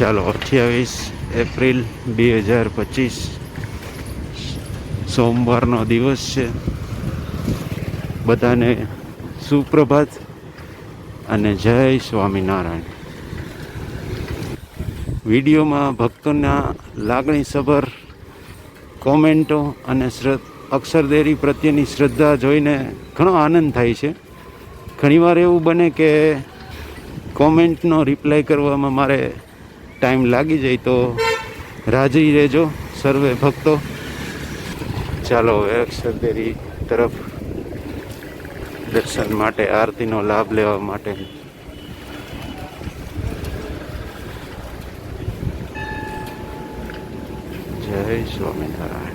ચાલો, અઠ્યાવીસ એપ્રિલ બે હજાર પચીસ. સોમવારનો દિવસ છે. બધાને સુપ્રભાત અને જય સ્વામિનારાયણ. વિડીયોમાં ભક્તોના લાગણીસભર, કોમેન્ટો અને શ્રદ્ધ અક્ષરદેરી પ્રત્યેની શ્રદ્ધા જોઈને ઘણો આનંદ થાય છે. ઘણીવાર એવું બને કે કોમેન્ટનો રિપ્લાય કરવામાં મારે ટાઈમ લાગી જાય તો રાજી રહેજો સર્વે ભક્તો. ચાલો હવે અક્ષરદેરી તરફ દર્શન માટે, આરતીનો લાભ લેવા માટે. જય સ્વામિનારાયણ.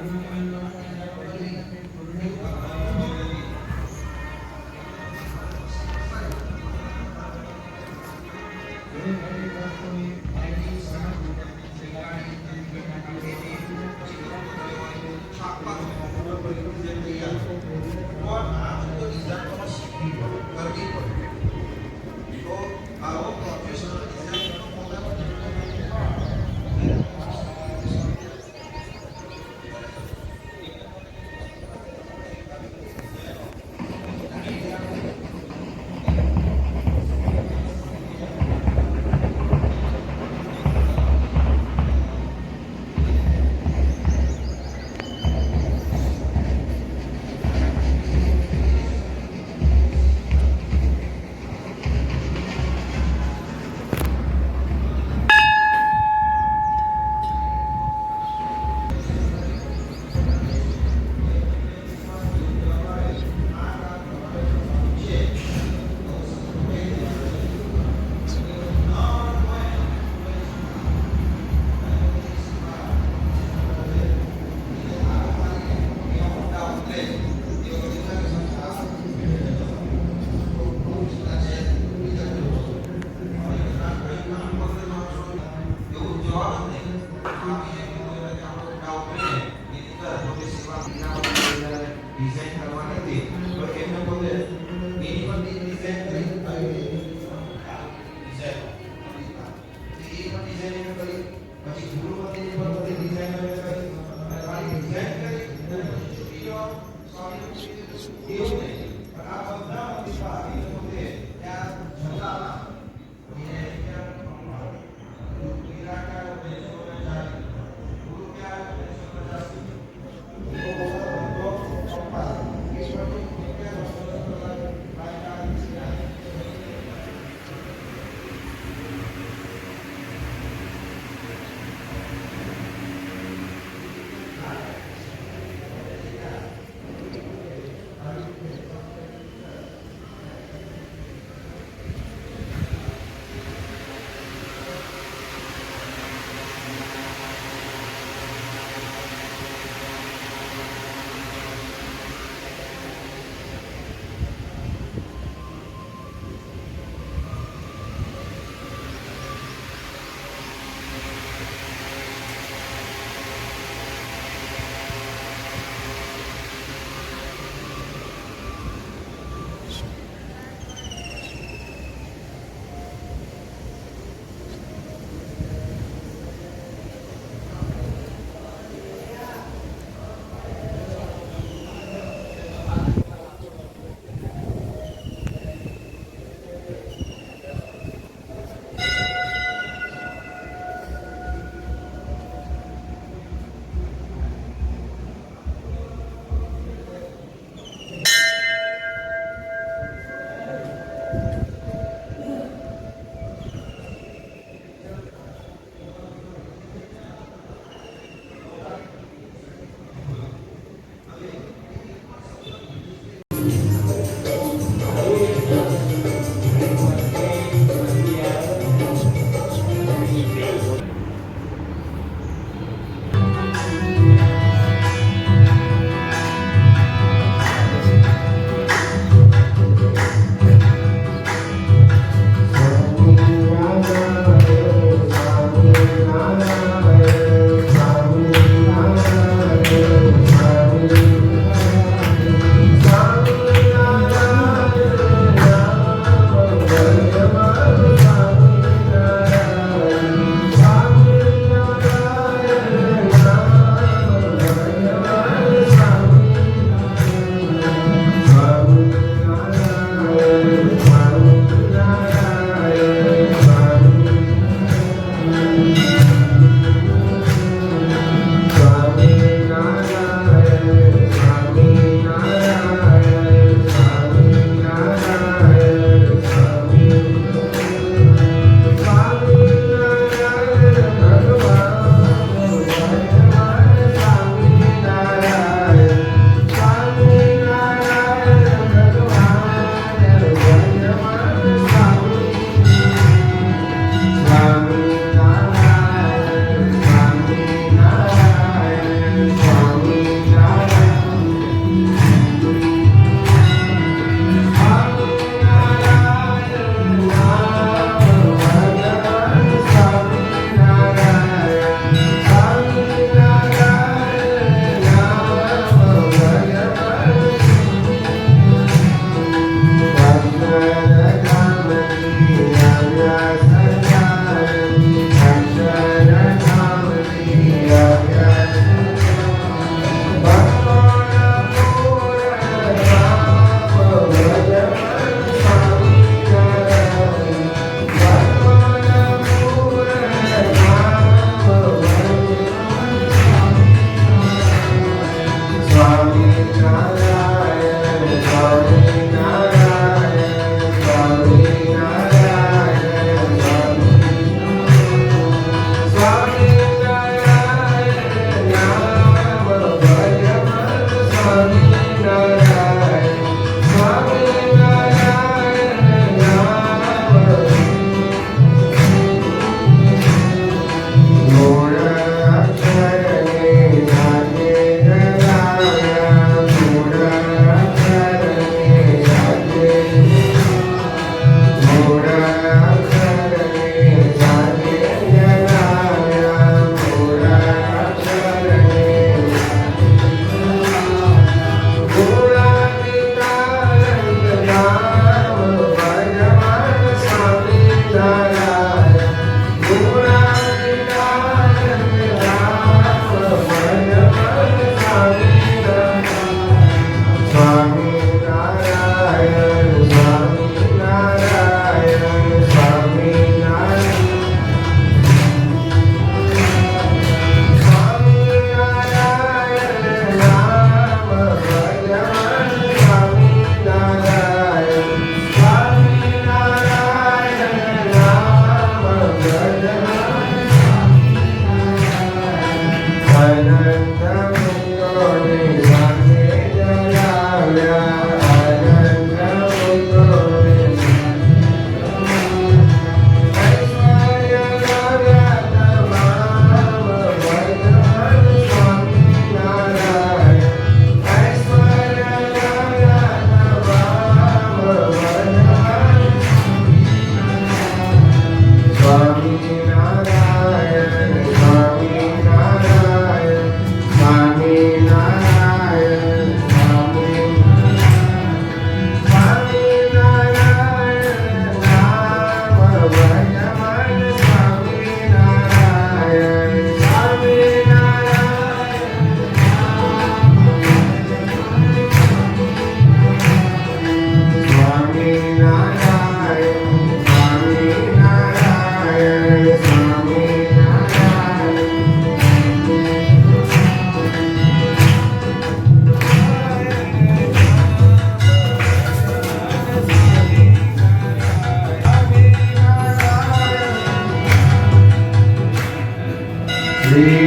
Amen.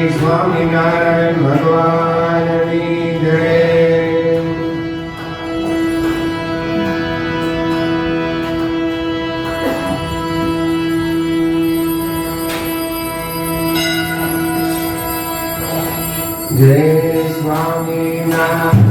સ્વામિનારાયણ ભગવાનની જય. જય સ્વામિનારાયણ.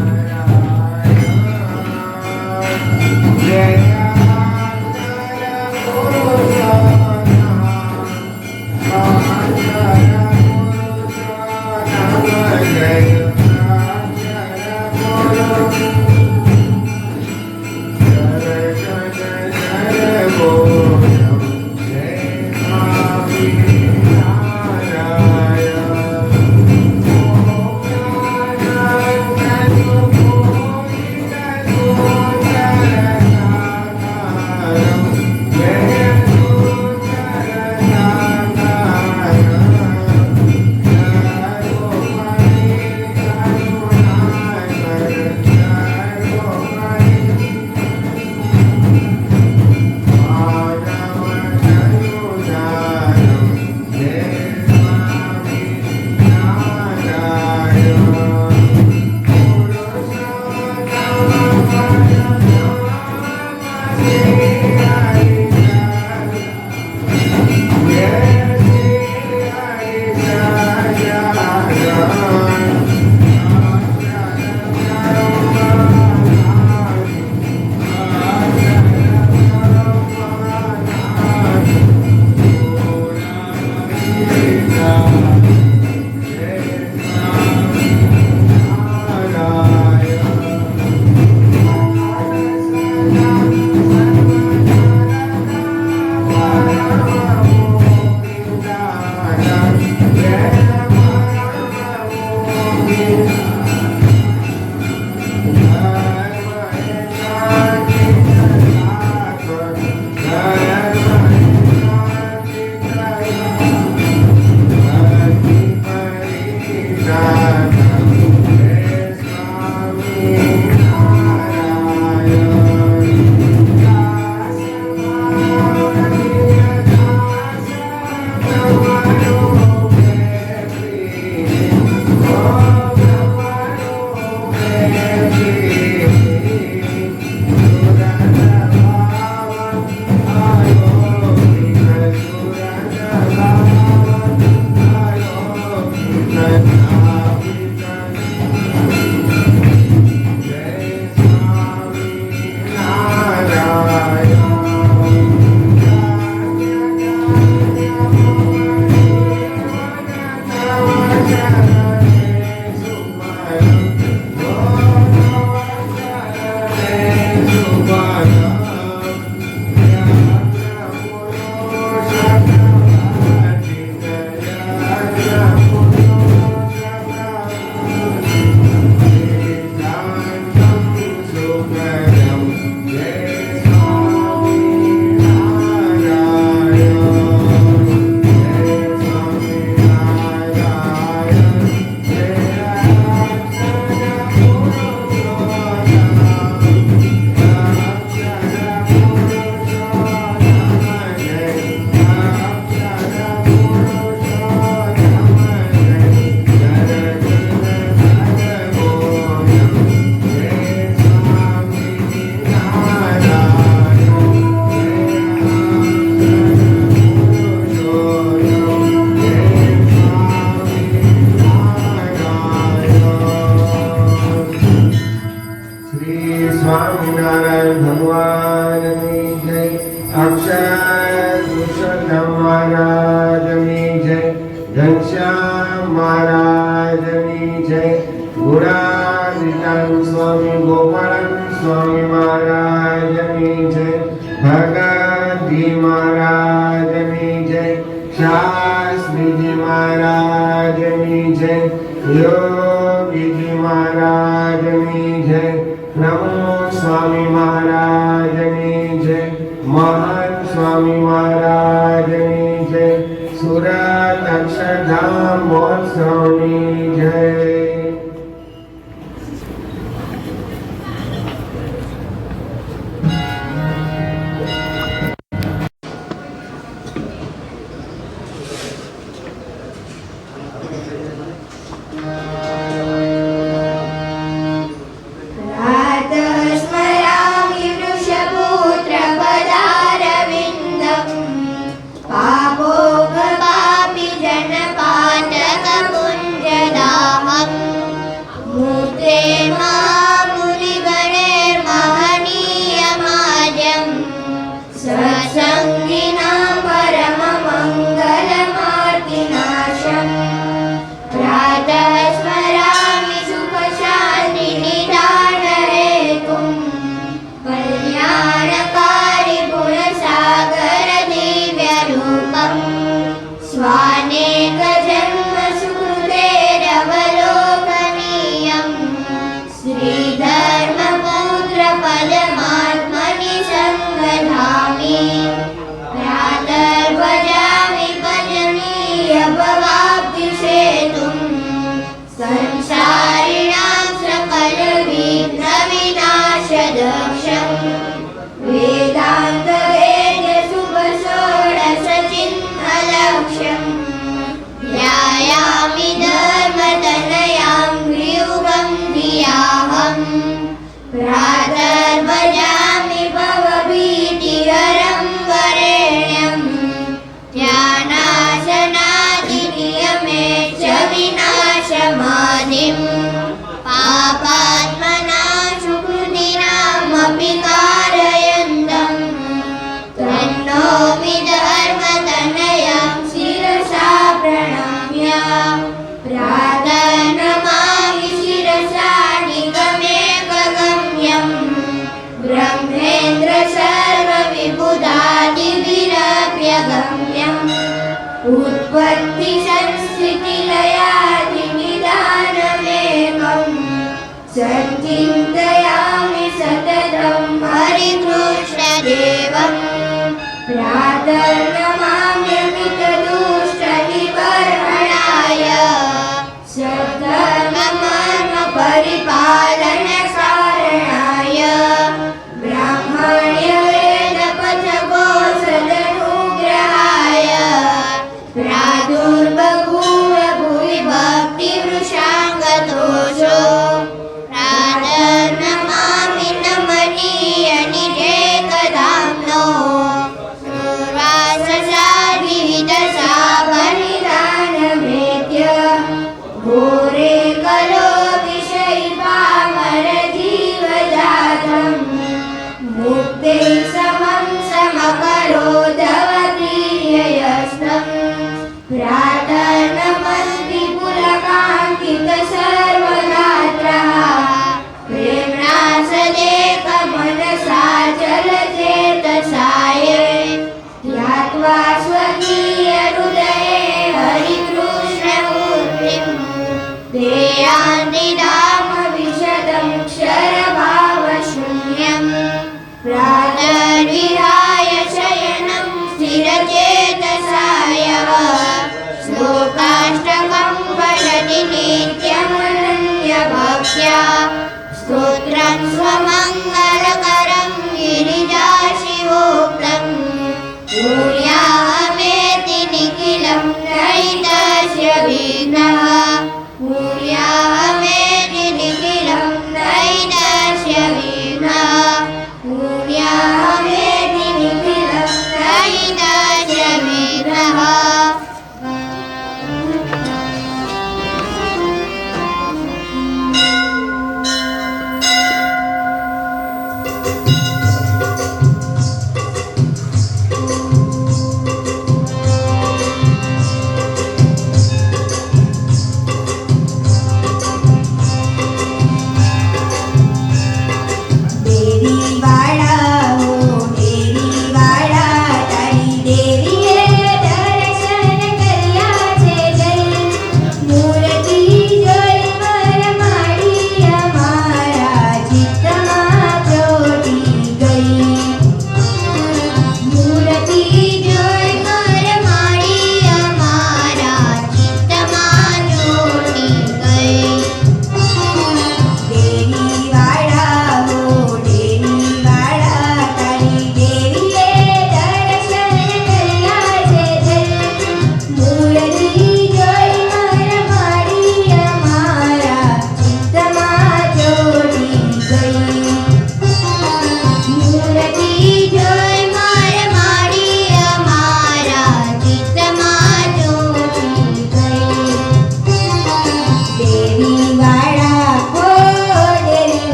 ઘનશ્યામ મહારાજની મહારાજની જય. ભગતજી મહારાજની મહારાજની જય. યોગીજી મહારાજની જય. નમો સ્વામી મહારાજની જય. મહંત સ્વામી મહારાજની અક્ષરધામ મહોત્સવની જય